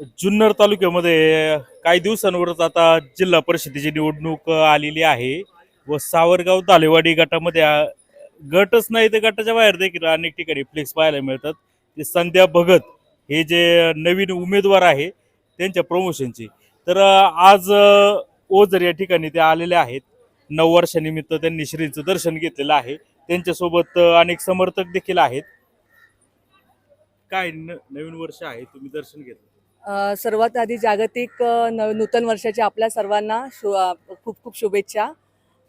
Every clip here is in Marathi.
जुन्नर तालुक्यामध्ये काही दिवसांवरच आता जिल्हा परिषदेची निवडणूक आलेली आहे व सावरगाव तालेवाडी गटामध्ये गटच नाही तर गटाच्या बाहेर देखील अनेक ठिकाणी फ्लेक्स पाहायला मिळतात. ते संध्या भगत हे जे नवीन उमेदवार आहे त्यांच्या प्रमोशनची तर आज ओझर या ठिकाणी ते आलेले आहेत. नऊ वर्षानिमित्त त्यांनी श्रींचं दर्शन घेतलेलं आहे. त्यांच्यासोबत अनेक समर्थक देखील आहेत. काय न- नवीन वर्ष आहे तुम्ही दर्शन घेतलं. सर्वात आधी जागतिक न- नूतन वर्षाच्या आपल्या सर्वांना शु खूप खूप शुभेच्छा.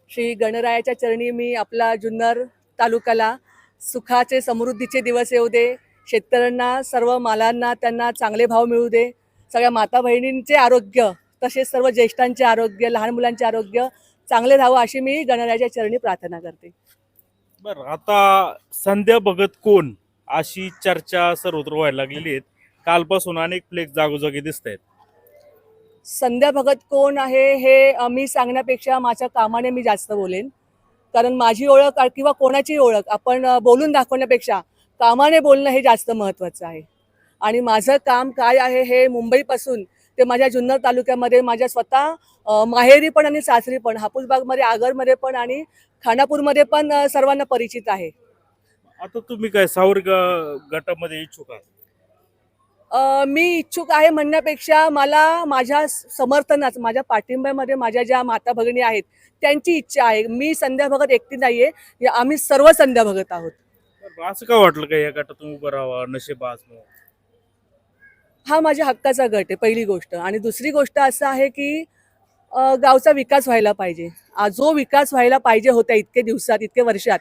श्री गणरायाच्या चरणी मी आपला जुन्नर तालुक्याला सुखाचे समृद्धीचे दिवस येऊ दे. शेतकऱ्यांना सर्व मालांना त्यांना चांगले भाव मिळू दे. सगळ्या माता बहिणींचे आरोग्य तसेच सर्व ज्येष्ठांचे आरोग्य लहान मुलांचे आरोग्य चांगले राहावं अशी मी गणरायाच्या चरणी प्रार्थना करते. बरं आता संध्या भगत कोण? अशी चर्चा सर्वत्र व्हायला लागलेली आहेत. कालपासून अनेक फ्लेक्स जागोजागी दिसत आहेत संध्या भगत कोण आहे हे मी सांगण्यापेक्षा माझ्या कामाने मी जास्त बोलेन. कारण माझी ओळख किंवा कोणाची ओळख आपण बोलून दाखवण्यापेक्षा कामाने बोलणं हे जास्त महत्त्वाचं आहे. आणि माझं काम काय आहे हे मुंबईपासून ते माझ्या जुन्नर तालुक्यामध्ये माझ्या स्वतः माहेरी पण आणि सासरी पण हापूसबागमध्ये आगरमध्ये पण आणि खानापूरमध्ये पण सर्वांना परिचित आहे. आता तुम्ही काय सावर गटामध्ये इच्छुक आहात? मी इच्छुक आहे म्हणण्यापेक्षा मला माझ्या समर्थनात माझ्या पाठिंब्यामध्ये माझ्या ज्या माता भगिनी आहेत त्यांची इच्छा आहे. मी संध्या भगत एकटी नाहीये. आम्ही सर्व संध्या भगत आहोत. असं का वाटलं का या गटातून उभं राहावा नशेबाज? हा माझ्या हक्काचा गट आहे पहिली गोष्ट. आणि दुसरी गोष्ट असं आहे की गावचा विकास व्हायला पाहिजे. जो विकास व्हायला पाहिजे होता इतके दिवसात इतके वर्षात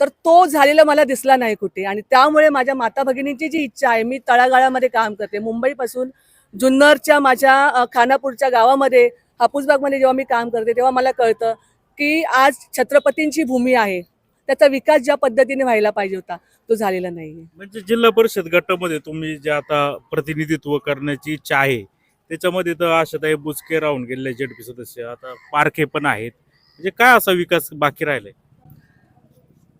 तर तो झालेला मला दिसला नाही कुठे. आणि त्यामुळे माझ्या माता भगिनींची जी इच्छा आहे मी तळागाळामध्ये काम करते. मुंबईपासून जुन्नरच्या माझ्या खानापूरच्या गावामध्ये हापूसबागमध्ये जेव्हा मी काम करते तेव्हा मला कळतं की आज छत्रपतींची भूमी आहे. त्याचा विकास ज्या पद्धतीने व्हायला पाहिजे होता तो झालेला नाही म्हणजे जिल्हा परिषद गटामध्ये तुम्ही जे आता प्रतिनिधित्व करण्याची इच्छा आहे त्याच्यामध्ये तर आशाताई बुचके राहून गेलेले जेडपी सदस्य आता पारखे पण आहेत. म्हणजे काय असा विकास बाकी राहिलाय?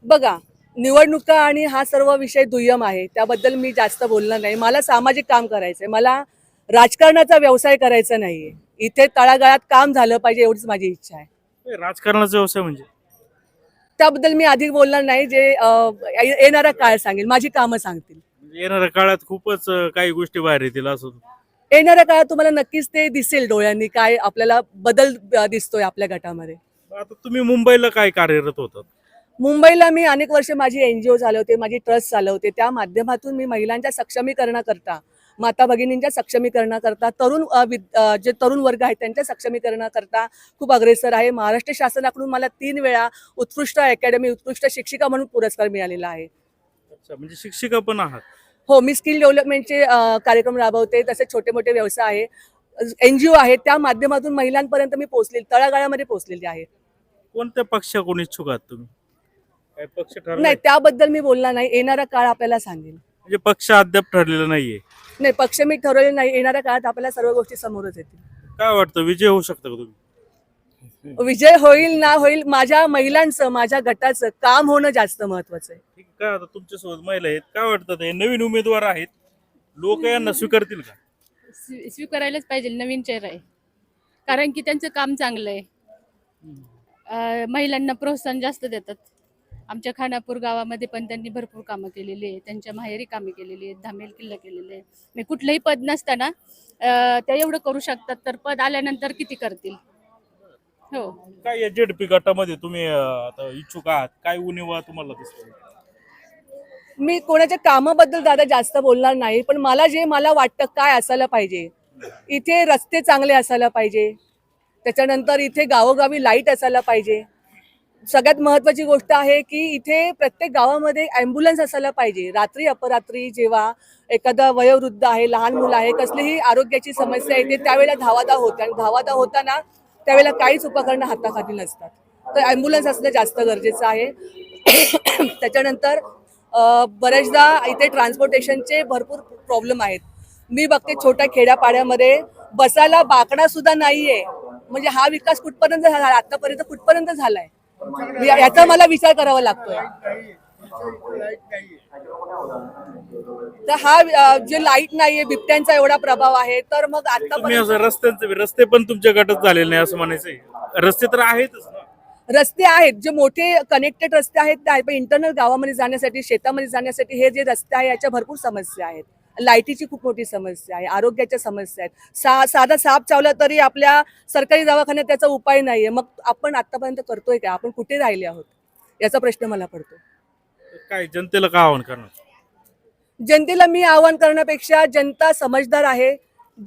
बघा निवडणुका आणि हा सर्व विषय दुय्यम आहे त्याबद्दल मी जास्त बोलणार नाही. मला सामाजिक काम करायचंय. मला राजकारणाचा व्यवसाय करायचा नाहीये. इथे तळागाळात काम झालं पाहिजे एवढीच माझी इच्छा आहे. राजकारणाचा व्यवसाय म्हणजे? त्याबद्दल मी अधिक बोलणार नाही जे येणारा काळ सांगेल. माझी कामं सांगतील. म्हणजे येणाऱ्या काळात खूपच काही गोष्टी बाहेर येतील असं? येणाऱ्या काळात तुम्हाला नक्कीच ते दिसेल डोळ्यांनी काय आपल्याला बदल दिसतोय आपल्या गटामध्ये. आता तुम्ही मुंबईला काय कार्यरत होतात? मुंबईला मी अनेक वर्ष माझी एन जी ओ चालवते माझी ट्रस्ट चालवते त्या माध्यमातून मी महिलांच्या सक्षमीकरणाकरता माता भगिनींच्या सक्षमीकरणाकरता तरुण जे तरुण वर्ग आहेत त्यांच्या सक्षमीकरणाकरता खूप अग्रेसर आहे. महाराष्ट्र शासनाकडून मला तीन वेळा उत्कृष्ट अकॅडमी उत्कृष्ट शिक्षिका म्हणून पुरस्कार मिळालेला आहे. म्हणजे शिक्षिका पण आहात. हो मी स्किल डेव्हलपमेंटचे कार्यक्रम राबवते तसे छोटे मोठे व्यवसाय आहे एन जी ओ आहे त्या माध्यमातून महिलांपर्यंत मी पोहोचलेली तळागाळामध्ये पोहोचलेली आहे. कोणत्या पक्षाकडून इच्छुक आहात तुम्ही? काय पक्ष ठरलाय? नाही त्याबद्दल मी बोलणार नाही. येणारा काळ आपल्याला सांगेल. म्हणजे पक्ष अद्याप ठरलेला नाहीये. नाही पक्ष मी ठरवले नाही. येणाऱ्या काळात आपल्याला सर्व गोष्टी समोरच येतील. काय वाटतं विजय होऊ शकतो का तुम्ही? विजय होईल ना होईल माझ्या महिलांचं माझ्या गटाचं काम होणं जास्त महत्वाचं आहे. ठीक आहे, काय आता तुमच्यासोबत महिला आहेत. काय वाटतं हे नवीन उमेदवार आहेत. लोक यांना स्वीकारतील का? स्वी- स्वीकारायलाच पाहिजे नवीन चेहरा आहे. कारण की त्यांचं काम चांगलं आहे. अं, महिलांना प्रोत्साहन जास्त देतात. आमच्या खानापूर गावामध्ये पण त्यांनी भरपूर कामं केलेली आहे. त्यांच्या माहेरी कामे केलेली आहेत धामेल किल्ला केलेले आहे. म्हणजे कुठलंही पद नसताना त्या एवढं करू शकतात तर पद आल्यानंतर किती करतील? हो. काय या जेडपी गटामध्ये तुम्ही अं, आता इच्छुक आहात? काय उणीवा तुम्हाला दिसतो? मी कोणाच्या कामाबद्दल दादा जास्त बोलणार नाही पण मला जे मला वाटतं काय असायला पाहिजे. इथे रस्ते चांगले असायला पाहिजे. त्याच्यानंतर इथे गावोगावी लाइट असायला पाहिजे. सगळ्यात महत्वाची गोष्ट आहे की इथे प्रत्येक गावामध्ये ॲम्ब्युलन्स असायला पाहिजे. रात्री अपरात्री जेव्हा एखादा वयोवृद्ध आहे लहान मुलं आहे कसलीही आरोग्याची समस्या येते त्यावेळेला धावाधाव होते आणि धावाधाव होताना त्यावेळेला काहीच उपकरणं हाताखाली नसतात. तर ॲम्ब्युलन्स असणं जास्त गरजेचं आहे. त्याच्यानंतर बऱ्याचदा इथे ट्रान्सपोर्टेशनचे भरपूर प्रॉब्लेम आहेत. मी बघते छोट्या खेड्यापाड्यामध्ये बसायला बाकडा सुद्धा नाहीये. म्हणजे हा विकास कुठपर्यंत झाला? आतापर्यंत कुठपर्यंत झालाय? याचा मला विचार करावा लागतोय. तर हा जे लाइट नाहीये बिबट्यांचा एवढा प्रभाव आहे तर मग तुम्ही आता असं रस्त्यांचे रस्ते पण तुमच्या गटात झालेले नाही असं म्हणायचंय. रस्ते तर आहेतच ना. रस्ते आहेत जे मोठे कनेक्टेड रस्ते आहेत ते आहेत. पण इंटरनल गावामध्ये जाण्यासाठी शेतामध्ये जाण्यासाठी हे जे रस्ते आहे याच्या भरपूर समस्या आहेत. लाईटीची खूप मोठी समस्या आहे आरोग्याच्या समस्या आहेत. सा साधा साप चावला तरी आपल्या सरकारी दवाखान्यात त्याचा उपाय नाहीये. मग आपण आतापर्यंत करतोय का आपण कुठे राहिले आहोत? याचा प्रश्न मला पडतो. काय जनतेला काय आव्हान करणार? जनतेला मी आवाहन करण्यापेक्षा जनता समजदार आहे.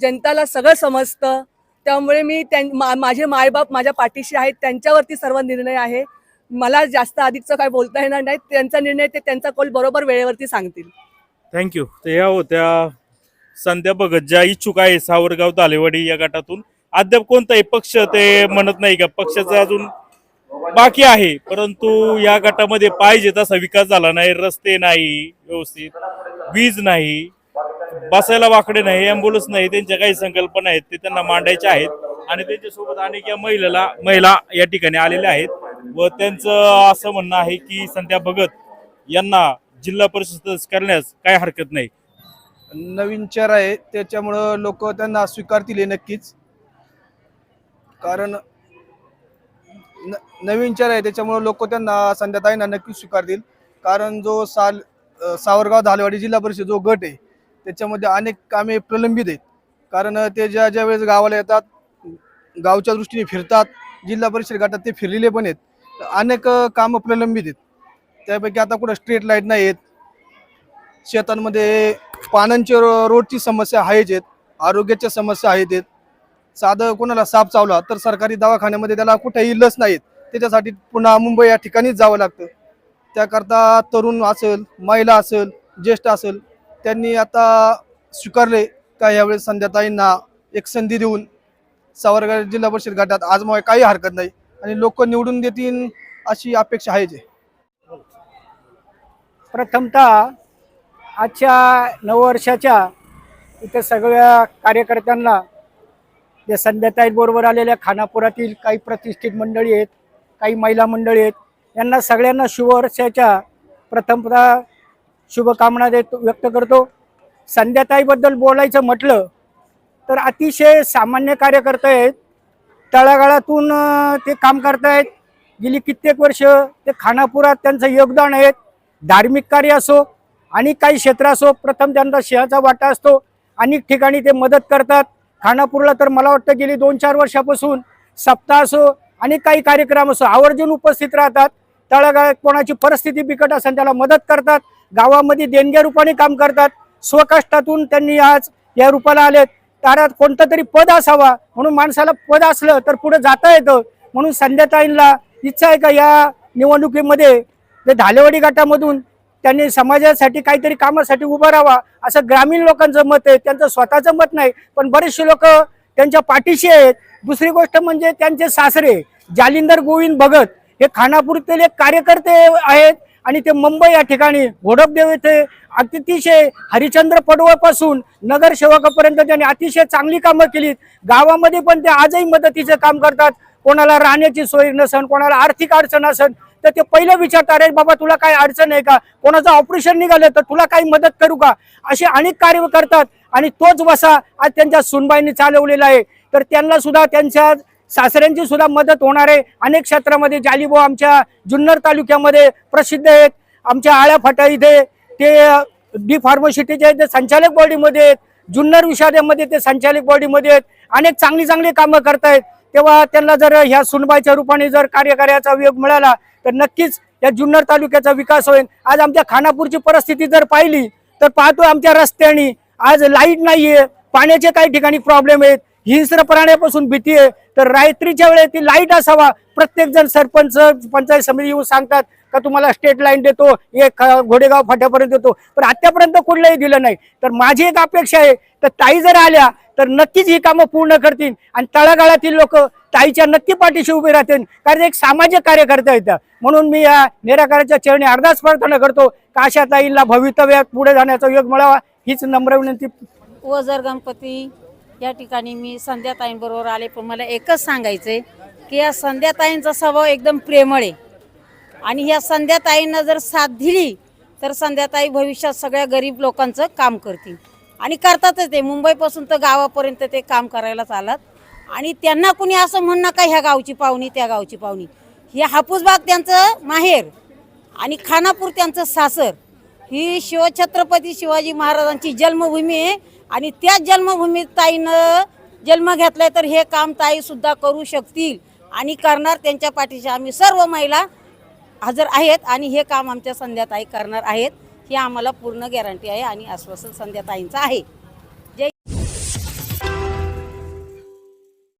जनताला सगळं समजतं. त्यामुळे मी त्यां मा- माझे मायबाप माझ्या पाठीशी आहेत. त्यांच्यावरती सर्व निर्णय आहे. मला जास्त अधिकचं काय बोलता येणार नाही त्यांचा निर्णय ते त्यांचा कौल बरोबर वेळेवरती सांगतील. थँक्यू तर या होत्या संध्या भगत ज्या इच्छुक आहे सावरगाव तालेवाडी या गटातून. अद्याप कोणताही पक्ष ते म्हणत नाही का? पक्षाचं अजून बाकी आहे परंतु या गटामध्ये पाहिजे तसा विकास झाला नाही रस्ते नाही व्यवस्थित वीज नाही बसायला वाकडे नाही अँब्युलन्स नाही त्यांच्या काही संकल्पना आहेत ते त्यांना मांडायच्या आहेत. आणि त्यांच्यासोबत अनेक या महिलेला महिला या ठिकाणी आलेल्या आहेत. व त्यांचं असं म्हणणं आहे की संध्या भगत यांना जिल्हा परिषद करण्यास काय हरकत नाही. नवीन चेहरा आहे त्याच्यामुळं लोक त्यांना स्वीकारतील हे नक्कीच. कारण न नवीन चेहरा आहे त्याच्यामुळं लोक त्यांना संध्याताईंना नक्कीच स्वीकारतील. कारण जो साल अ, सावरगाव धालवाडी जिल्हा परिषद जो गट आहे त्याच्यामध्ये अनेक कामे प्रलंबित आहेत. कारण ते ज्या ज्या वेळेस गावाला येतात गावच्या दृष्टीने फिरतात जिल्हा परिषद गटात ते फिरलेले पण आहेत. अनेक अ, कामं प्रलंबित आहेत. त्यापैकी आता कुठं स्ट्रीट लाइट नाही आहेत शेतांमध्ये पानांची रो- रोडची समस्या आहेच आहेत. आरोग्याच्या समस्या आहेत आहेत. साधं कोणाला साप चावला तर सरकारी दवाखान्यामध्ये त्याला कुठेही लस नाहीत त्याच्यासाठी पुन्हा मुंबई या ठिकाणीच जावं लागतं. त्याकरता तरुण असेल महिला असेल ज्येष्ठ असेल त्यांनी आता स्वीकारले का यावेळेस संध्याताईंना एक संधी देऊन सावरगाव जिल्हा परिषद गटात आजमुळे काही हरकत नाही. आणि लोक निवडून देतील अशी अपेक्षा आहे. जे प्रथमतः आजच्या नववर्षाच्या इथं सगळ्या कार्यकर्त्यांना जे संध्याताईबरोबर आलेल्या खानापुरातील काही प्रतिष्ठित मंडळी आहेत काही महिला मंडळी आहेत यांना सगळ्यांना शुभवर्षाच्या प्रथमतः शुभकामना देत व्यक्त करतो. संध्याताईबद्दल बोलायचं म्हटलं तर अतिशय सामान्य कार्यकर्ते आहेत. तळागाळातून ते काम करतायत. गेली कित्येक वर्ष ते खानापुरात त्यांचं योगदान आहे. धार्मिक कार्य असो आणि काही क्षेत्र असो प्रथम त्यांचा शेळाचा वाटा असतो. अनेक ठिकाणी ते मदत करतात. खानापूरला तर मला वाटतं गेली दोन चार वर्षापासून सप्ताह असो आणि काही कार्यक्रम असो आवर्जून उपस्थित राहतात. तळागाळ कोणाची परिस्थिती बिकट असेल त्याला मदत करतात. गावामध्ये देणग्या रूपाने काम करतात. स्वकष्टातून त्यांनी आज या रूपाला आलेत. तारात कोणतं तरी पद असावा म्हणून माणसाला पद असलं तर पुढे जाता येतं. म्हणून संध्याताईंना इच्छा आहे का या निवडणुकीमध्ये जे धालेवाडी गटामधून त्यांनी समाजासाठी काहीतरी कामासाठी उभं राहावा असं ग्रामीण लोकांचं मत आहे. त्यांचं स्वतःचं मत नाही पण बरेचसे लोक त्यांच्या पाठीशी आहेत. दुसरी गोष्ट म्हणजे त्यांचे सासरे जालिंदर गोविंद भगत हे खानापूरतील एक कार्यकर्ते आहेत आणि ते मुंबई या ठिकाणी घोडपदेव येथे अतिशय हरिचंद्र पडवळपासून नगरसेवकापर्यंत त्यांनी अतिशय चांगली कामं केलीत. गावामध्ये पण ते आजही मदतीचं काम करतात. कोणाला राहण्याची सोय नसन कोणाला आर्थिक अडचण असन तर ते पहिलं विचारतात अरे बाबा तुला काही अडचण आहे का? कोणाचं ऑपरेशन निघालं तर तुला काही मदत करू का? असे अनेक कार्य करतात आणि तोच वसा आज त्यांच्या सुनबाईंनी चालवलेला आहे. तर त्यांना सुद्धा त्यांच्या सासऱ्यांची सुद्धा मदत होणार आहे. अनेक क्षेत्रामध्ये जालिबो आमच्या जुन्नर तालुक्यामध्ये प्रसिद्ध आहेत. आमच्या आळ्या फाटा इथे ते डी फार्मसिटीचे ते संचालक बॉडीमध्ये आहेत. जुन्नर विषादेमध्ये ते संचालक बॉडीमध्ये आहेत. अनेक चांगली चांगली कामं करतायत. तेव्हा त्यांना जर ह्या सुनबाईच्या रूपाने जर कार्यकार्याचा योग मिळाला तर नक्कीच या जुन्नर तालुक्याचा विकास होईल. आज आमच्या खानापूरची परिस्थिती जर पाहिली तर पाहतो आमच्या रस्त्यानी. आज लाइट नाहीये पाण्याचे काही ठिकाणी प्रॉब्लेम आहेत. हिंस्र प्राण्यापासून भीती आहे. तर रात्रीच्या वेळेस ती लाइट असावा. प्रत्येक जण सरपंच पंचायत समिती येऊन सांगतात का तुम्हाला स्टेट लाईन देतो एक घोडेगाव फाट्यापर्यंत देतो. पण आतापर्यंत कुठलंही दिलं नाही. तर माझी एक अपेक्षा आहे तर ताई जर आल्या तर नक्कीच ही कामं पूर्ण करतील. आणि तळागाळातील लोक ताईच्या नक्की पाठीशी उभे राहतील. कारण एक सामाजिक कार्यकर्ता येतं म्हणून मी या निराकाराच्या चरणी अर्धाच प्रार्थना करतो का अशा ताईला भवितव्यात पुढे जाण्याचा योग मिळावा हीच नम्र विनंती. ओझर गणपती या ठिकाणी मी संध्याताईंबरोबर आले. पण मला एकच सांगायचं आहे की या संध्याताईंचा स्वभाव एकदम प्रेमळ आहे. आणि ह्या संध्याताईंना जर साथ दिली तर संध्याताई भविष्यात सगळ्या गरीब लोकांचं काम करतील. आणि करतातच ते. मुंबईपासून तर गावापर्यंत ते काम करायला चालत आणि त्यांना कुणी असं म्हणणं का ह्या गावची पाहुणी त्या गावची पाहुणी. हे हापूसबाग त्यांचं माहेर आणि खानापूर त्यांचं सासर. ही शिवछत्रपती शिवाजी महाराजांची जन्मभूमी आहे. आणि त्याच जन्मभूमीत ताईनं जन्म घेतलाय तर हे काम ताई सुद्धा करू शकतील. आणि करणार त्यांच्या पाठीशी आम्ही सर्व महिला हजर आहेत आणि हे काम आमच्या संध्याताई करणार आहेत. ही आम्हाला पूर्ण गॅरंटी आहे आणि आश्वासन संध्याताईंचं आहे.